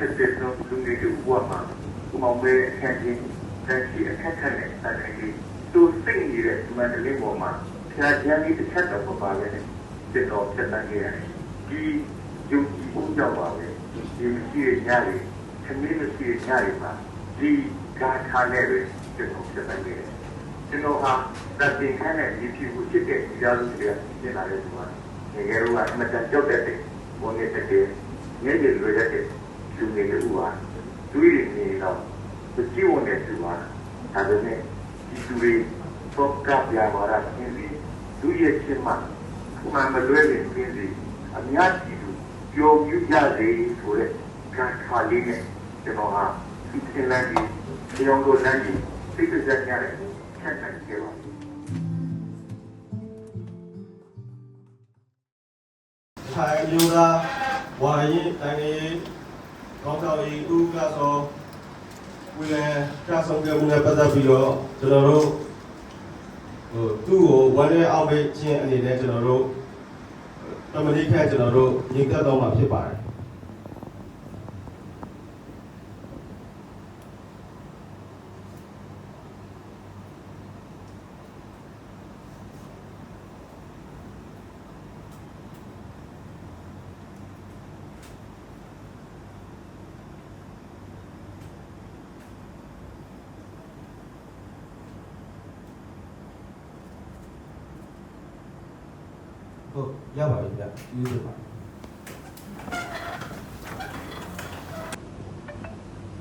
20ကျော်လူငယ်တွေဘဝမှာဥမောင်မဲအခက်ကြီးတန်ရှိအခက်ခက်နဲ့အခက်ကြီးသူစိတ်နေတဲ့ဒီမန္တလေးပေါ်မှာဖျားချမ်းလေးတစ်ချက်တော့မပါပဲနဲ့စစ်တော်ဖြတ်တန်းခဲ့ရတယ်ဒီယုံကြည်မှုကြောင့်ပါပဲဒီမရှိတဲ့ညတွေခမင်းမရှိတဲ့ညတွေမှာဒီဂါထာနဲ့ပဲစစ်တော်ဖြတ်တန်းခဲ့ရတယ်ကျွန်တော်ဟာတန်တင်ခန်းနဲ့ဒီဖြစ်ကိုဖြစ်တဲ့ကြားလို့တွေကပြင်လာတဲ့သူပါငယ်ငယ်တော့ကအမှန်တန်ကြောက်တဲ့ဘုန်းကြီးတဲ့ညနေလွယ်တဲ့ လူငယ်တွေပါတွေးနေတော့ကြည့်ဝင်တဲ့သူပါဒါပေမဲ့ဒီသူတွေတော့ကပြပါရခြင်းစီသူရဲ့ချင်းမှမှန်မလွဲတဲ့ခြင်းစီအများကြီးသူပျော်မြူးကြစေဆိုတဲ့ကံခါလေးနဲ့ကျွန်တော်ဟာဒီစင်လန်းကြီးကျောင်းတို့လမ်းကြီးစိတ်ကြကြတဲ့ဆက်ဆံကြပါထိုင်မျိုးသားဝါရင်တိုင်းရေး ကောင်းဆောင်ရေးဥက္ကသောဝီလန်ကဆောင်ကမှုနဲ့ပတ်သက်ပြီးတော့ကျွန်တော်တို့ဟိုသူ့ကိုဝန်ရဲအောင်ပေးခြင်းအနေနဲ့ကျွန်တော်တို့တမတိခက်ကျွန်တော်တို့ညီသက်တော့မှာဖြစ်ပါတယ် ဟုတ်ရပါပြီဗျယူရပါ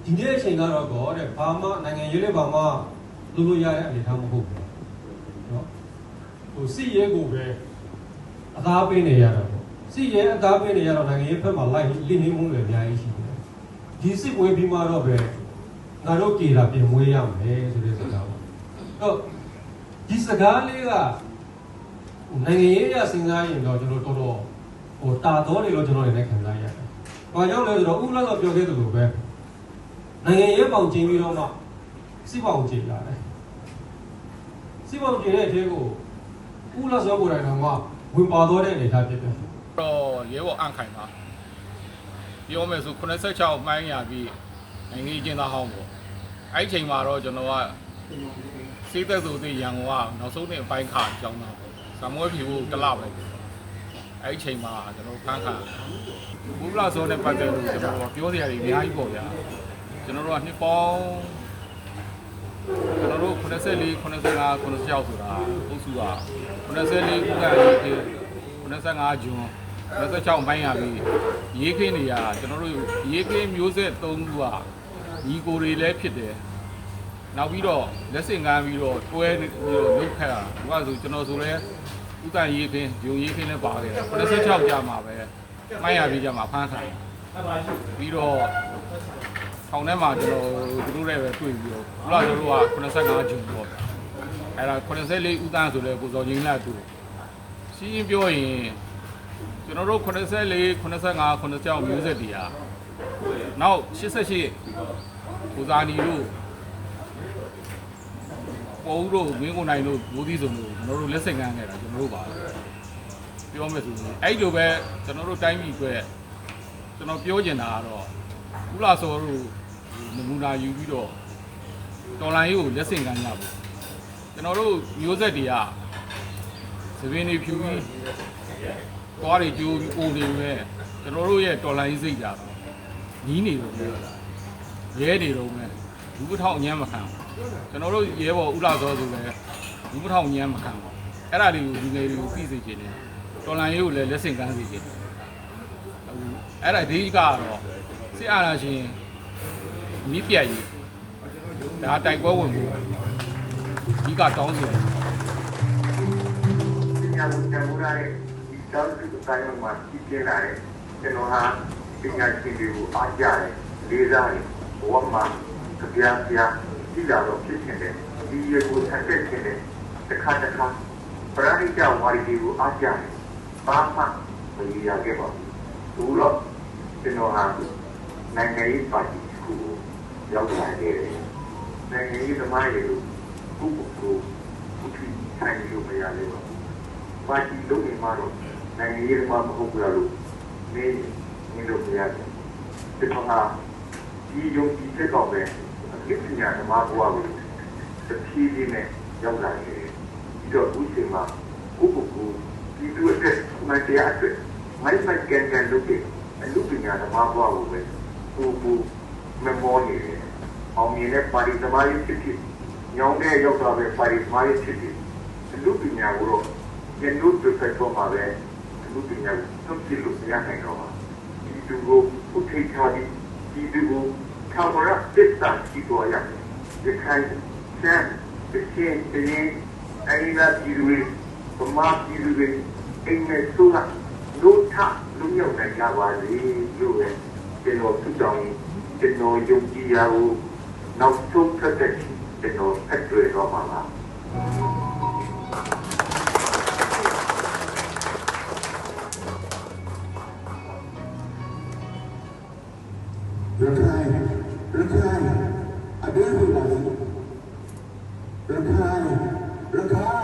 ဒီနေ့အချိန်ကတော့ကောတဲ့ဘာမှနိုင်ငံရေးနဲ့ဘာမှလုပ်လို့ရတဲ့အနေအထားမဟုတ်ဘူးเนาะဟိုစစ်ရဲကိုပဲအသားပေးနေရတာပေါ့စစ်ရဲအသားပေးနေရတော့နိုင်ငံရေးဘက်မှာလိုက်လိနေမှုတွေအများကြီးရှိတယ်ဒီစစ်ပွဲပြီးမှတော့ပဲငါတို့ကြေတာပြင်မွေးရမယ်ဆိုတဲ့စကားပေါ့တော့ဒီစကားလေးက နိုင်ငံရေးအရစဉ်းစားရင်တော့ကျွန်တော်တော်တော်ဟိုတာတော်တယ်လို့ကျွန်တော်လည်းခံစားရတယ်။ဘာကြောင့်လဲဆိုတော့ဥက္ကဋ္ဌကပြောခဲ့သလိုပဲနိုင်ငံရေးပေါင်ကျင်းပြီးတော့မှစစ်ပေါင်ကျင်းလာတယ်။စစ်ပေါင်ကျင်းတဲ့အထဲကိုဥက္ကဋ္ဌဆိုကိုယ်တိုင်ကမှဝင်ပါတော့တဲ့အနေအထားဖြစ်တယ်တော့ရဲဘော်အန့်ခိုင်ပါပြောမယ်ဆို86မိုင်းရပြီးနိုင်ငံရေးကျင်းသားဟောင်းပေါ့အဲ့ဒီချိန်မှာတော့ကျွန်တော်ကစေးသက်သူသိရန်ကုန်ကနောက်ဆုံးနေ့အပိုင်းခါကြောင်းတာပေါ့ ဇမွေးဖြူကိုတစ်လပဲအဲ့ဒီချိန်မှာကျွန်တော်ဖန်းခါဘူလာဇောနဲ့ပတ်သက်လို့ကျွန်တော်ပြောစရာတွေအများကြီးပေါ့ဗျာကျွန်တော်တို့ကနှစ်ပေါင်းကျွန်တော်တို့84 85 96ဆိုတာအုပ်စုက84ခုကရေးခဲ့85ဂျွန်26ပိုင်းရပြီရေးခင်းနေရကျွန်တော်တို့ရေးခင်းမျိုးဆက်3ခုကညီကိုတွေလည်းဖြစ်တယ် နောက်ပြီးတော့လက်စင်ကမ်းပြီးတော့တွဲပြီးတော့လုတ်ခတ်တာဒီကဆိုကျွန်တော်ဆိုလဲဥတန်ရေးခင်းဂျုံရေးခင်းလည်းပါခဲ့တယ်86ကြာမှာပဲမိုင်းရပြီးကြာမှာဖမ်းထားတယ်ပြီးတော့ထောင်ထဲမှာကျွန်တော်သူတို့လည်းပဲတွေ့ပြီးတော့ဘုလားတို့က85ဂျုံပေါ့အဲ့ဒါ84ဥတန်ဆိုလဲကိုစောချင်းလာသူရှင်းရှင်းပြောရင်ကျွန်တော်တို့84 85 86မျိုးဆက်တီးอ่ะနောက်88ကိုဇာနီတို့ ပေါ်ဦးတို့မင်းကိုနိုင်တို့မိုးသီးစုံတို့ကျွန်တော်တို့လက်ဆင့်ကမ်းခဲ့တာကျွန်တော်တို့ပါပြောမယ်ဆိုရင်အဲ့လိုပဲကျွန်တော်တို့တိုင်းပြည်အတွက်ကျွန်တော်ပြောချင်တာကတော့ကုလာစောတို့နမူနာယူပြီးတော့တော်လိုင်းကိုလက်ဆင့်ကမ်းကြပါကျွန်တော်တို့မျိုးဆက်တွေကသပင်းတွေဖြူပြီးသွားတွေကျိုးပြီးအိုနေပဲကျွန်တော်တို့ရဲ့တော်လိုင်းစိတ်ကြနီးနေတော့ပဲရဲနေတော့ပဲလူပထောင်အညမ်းမခံဘူး ကျွန်တော်တို့ရဲဘော်ဥလာစောဆိုလည်းလူပထောင်အညမ်းမခံဘူးအဲ့ဒါတွေကိုလူငယ်တွေကိုသိစေချင်တယ်တော်လိုင်းရေးကိုလည်းလက်ဆင့်ကမ်းစေချင်တယ်အဲ့ဒါဒီကတော့စစ်အာဏာရှင်မိပြတ်ကြီးဒါတိုက်ပွဲဝင်ဖို့ဒီကတောင်းဆိုတယ်ပညာကိုတန်ဖိုးရတဲ့ဒီတောင်းစုအတိုင်းမှာကြီးကျင်းလာတဲ့ကျွန်တော်ဟာပညာရှင်တွေကိုအားကြတယ်လေးစားတယ်ဘဝမှာကြပြားပြား ကြည့်လာတော့ဖြစ်နေတယ်ဒီရေကိုဆက်ဆက်ခြင်းတယ်တစ်ခါတစ်ခါပရိနိကြဝါရီတွေကိုအားကြတယ်ဘာမှမရရခဲ့ပါဘူးဘူးတော့ကျွန်တော်ဟာနိုင်ငံရေးပါတီကိုရောက်လာခဲ့တယ်နိုင်ငံရေးသမားတွေတို့ဘုဘကိုဘုသူဆိုင်လို့မရလေပါဘူးပါတီလုံးနေမှာတော့နိုင်ငံရေးမှာမဟုတ်ဘူးလို့နေနေလို့မရတယ်ကျွန်တော်ဟာဒီယုံကြည်ချက်တော့ပဲ အကိပညာဓမ္မဘဝကိုတစ်ဖြည်းဖြည်းနဲ့ရောက်လာခဲ့တယ်ပြီးတော့ဦးချိန်မှာကိုကိုကိုဒီသူအတွက်မတရားအတွက်မိုက်မိုက်ကန်ကန်လုပ်တယ်အမှုပညာဓမ္မဘဝကိုပဲကိုကိုမမောနေတယ်အောင်မြင်တဲ့ပါရီသမားရေးဖြစ်ဖြစ်ညောင်းတဲ့ရောက်တာပဲပါရီသမားရေးဖြစ်ဖြစ်အမှုပညာကိုတော့ဉာဏ်တို့တစ်ဖက်တော့မှာပဲအမှုပညာကိုသိလို့မရနိုင်တော့ပါဒီသူကိုဥထိတ်ထားပြီးဒီသူကို သာမရသစ္စာရှိတော်ရတယ်ဒီခိုင်ဆန်ဒီချင်းတင်းအင်းလာဒီလူဗမာပြည်လူတွေအိမ်မဲ့ဆိုးတာလို့ထလုံးရောက်နိုင်ကြပါလေလို့ပဲကျွန်တော်သူတောင်းကျွန်တော်ယုံကြည်ရဖို့နောက်ဆုံးထက်တဲ့ကျွန်တော်အတွေ့တော့မှာပါရ ခိုင်